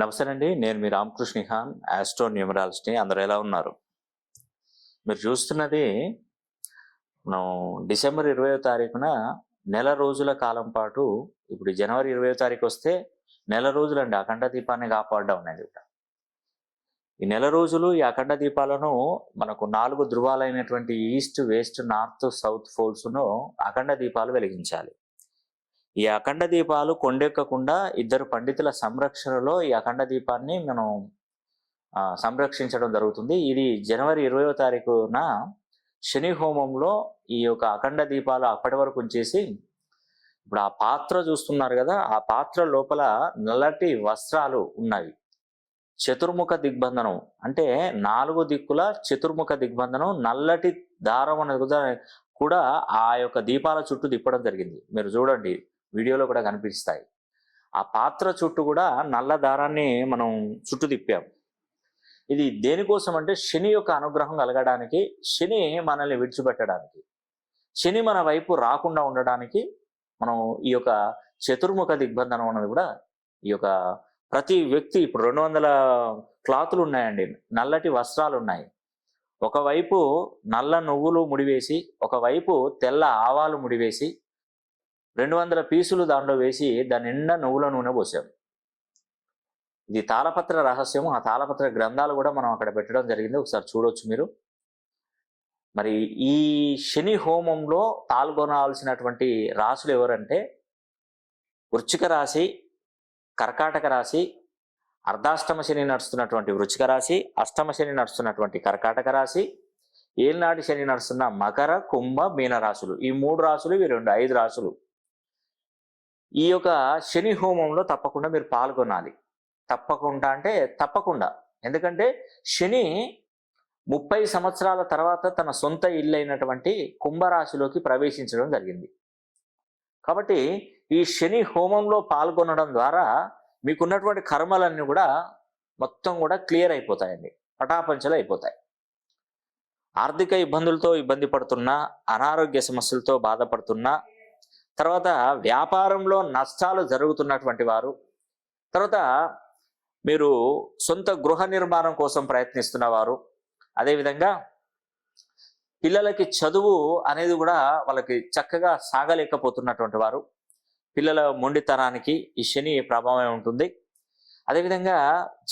నమస్తే అండి. నేను మీ రామకృష్ణ హాన్ ఆస్ట్రో న్యూమరాలజీ అందరూ ఎలా ఉన్నారు? మీరు చూస్తున్నది మనం డిసెంబర్ ఇరవై తారీఖున నెల రోజుల కాలం పాటు ఇప్పుడు జనవరి ఇరవై తారీఖు వస్తే నెల రోజులండి అఖండ దీపాన్ని కాపాడడం అనేది ఈ నెల రోజులు ఈ అఖండ దీపాలను మనకు నాలుగు ధృవాలైనటువంటి ఈస్ట్ వెస్ట్ నార్త్ సౌత్ ఫోల్స్ను అఖండ దీపాలు వెలిగించాలి. ఈ అఖండ దీపాలు కొండెక్కకుండా ఇద్దరు పండితుల సంరక్షణలో ఈ అఖండ దీపాన్ని మనం సంరక్షించడం జరుగుతుంది. ఇది జనవరి ఇరవయో తారీఖున శని హోమంలో ఈ యొక్క అఖండ దీపాలు అప్పటి వరకు ఉంచేసి ఇప్పుడు ఆ పాత్ర చూస్తున్నారు కదా ఆ పాత్ర లోపల నల్లటి వస్త్రాలు ఉన్నవి చతుర్ముఖ దిగ్బంధనం అంటే నాలుగు దిక్కుల చతుర్ముఖ దిగ్బంధనం నల్లటి దారం అనేది కూడా కూడా ఆ యొక్క దీపాల చుట్టూ తిప్పడం జరిగింది. మీరు చూడండి వీడియోలో కూడా కనిపిస్తాయి. ఆ పాత్ర చుట్టూ కూడా నల్ల దారాన్ని మనం చుట్టూ తిప్పాం. ఇది దేనికోసం అంటే శని యొక్క అనుగ్రహం కలగడానికి శని మనల్ని విడిచిపెట్టడానికి శని మన వైపు రాకుండా ఉండడానికి మనం ఈ యొక్క చతుర్ముఖ దిగ్బంధనం అన్నది కూడా ఈ యొక్క ప్రతి వ్యక్తి ఇప్పుడు రెండు వందల క్లాతులు ఉన్నాయండి నల్లటి వస్త్రాలు ఉన్నాయి. ఒకవైపు నల్ల నువ్వులు ముడివేసి ఒకవైపు తెల్ల ఆవాలు ముడివేసి రెండు వందల పీసులు దాంట్లో వేసి దాని నిండా నువ్వుల నూనె పోసాం. ఇది తాళపత్ర రహస్యము. ఆ తాళపత్ర గ్రంథాలు కూడా మనం అక్కడ పెట్టడం జరిగింది. ఒకసారి చూడొచ్చు మీరు. మరి ఈ శని హోమంలో పాల్గొనాల్సినటువంటి రాసులు ఎవరంటే వృచ్చిక రాశి కర్కాటక రాశి అర్ధాష్టమ శని నడుస్తున్నటువంటి వృచ్చిక రాశి అష్టమ శని నడుస్తున్నటువంటి కర్కాటక రాశి ఏలినాటి శని నడుస్తున్న మకర కుంభ మీన రాశులు ఈ మూడు రాశులు ఇవి రెండు ఐదు రాశులు. ఈ యొక్క శని హోమంలో తప్పకుండా మీరు పాల్గొనాలి. తప్పకుండా అంటే తప్పకుండా. ఎందుకంటే శని ముప్పై సంవత్సరాల తర్వాత తన సొంత ఇల్లు అయినటువంటి కుంభరాశిలోకి ప్రవేశించడం జరిగింది. కాబట్టి ఈ శని హోమంలో పాల్గొనడం ద్వారా మీకున్నటువంటి కర్మలన్నీ కూడా మొత్తం కూడా క్లియర్ అయిపోతాయండి. పటాపంచలు అయిపోతాయి. ఆర్థిక ఇబ్బందులతో ఇబ్బంది పడుతున్నా అనారోగ్య సమస్యలతో బాధపడుతున్నా తర్వాత వ్యాపారంలో నష్టాలు జరుగుతున్నటువంటి వారు తర్వాత మీరు సొంత గృహ నిర్మాణం కోసం ప్రయత్నిస్తున్న వారు అదేవిధంగా పిల్లలకి చదువు అనేది కూడా వాళ్ళకి చక్కగా సాగలేకపోతున్నటువంటి వారు పిల్లల మొండితనానికి ఈ శని ప్రభావం ఉంటుంది. అదేవిధంగా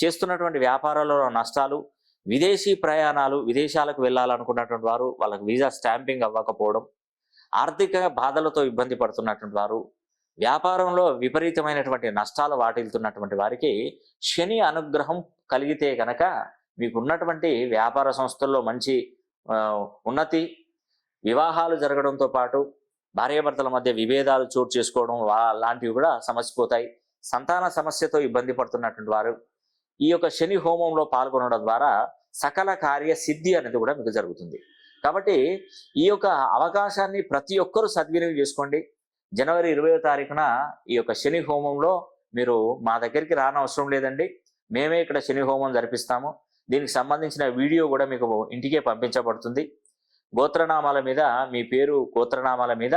చేస్తున్నటువంటి వ్యాపారాలలో నష్టాలు విదేశీ ప్రయాణాలు విదేశాలకు వెళ్ళాలనుకున్నటువంటి వారు వాళ్ళకి వీసా స్టాంపింగ్ అవ్వకపోవడం ఆర్థిక బాధలతో ఇబ్బంది పడుతున్నటువంటి వారు వ్యాపారంలో విపరీతమైనటువంటి నష్టాలు వాటిల్తున్నటువంటి వారికి శని అనుగ్రహం కలిగితే కనుక మీకు ఉన్నటువంటి వ్యాపార సంస్థల్లో మంచి ఉన్నతి వివాహాలు జరగడంతో పాటు భార్యాభర్తల మధ్య విభేదాలు చోటు చేసుకోవడం లాంటివి కూడా సమసిపోతాయి సంతాన సమస్యతో ఇబ్బంది పడుతున్నటువంటి వారు ఈ యొక్క శని హోమంలో పాల్గొనడం ద్వారా సకల కార్య సిద్ధి అనేది కూడా మీకు జరుగుతుంది. కాబట్టి ఈ యొక్క అవకాశాన్ని ప్రతి ఒక్కరూ సద్వినియోగం చేసుకోండి. జనవరి ఇరవై తారీఖున ఈ యొక్క శని హోమంలో మీరు మా దగ్గరికి రానవసరం లేదండి. మేమే ఇక్కడ శని హోమం జరిపిస్తాము. దీనికి సంబంధించిన వీడియో కూడా మీకు ఇంటికే పంపించబడుతుంది. గోత్రనామాల మీద మీ పేరు గోత్రనామాల మీద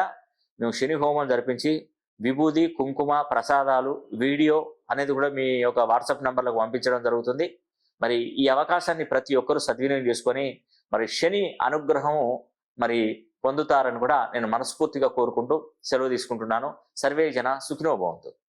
మేము శని హోమం జరిపించి విభూది కుంకుమ ప్రసాదాలు వీడియో అనేది కూడా మీ యొక్క వాట్సాప్ నంబర్లకు పంపించడం జరుగుతుంది. మరి ఈ అవకాశాన్ని ప్రతి ఒక్కరూ సద్వినియోగం చేసుకొని మరి శని అనుగ్రహం మరి పొందుతారని కూడా నేను మనస్ఫూర్తిగా కోరుకుంటూ సెలవు తీసుకుంటున్నాను. సర్వే జన సుఖినో భవంతు.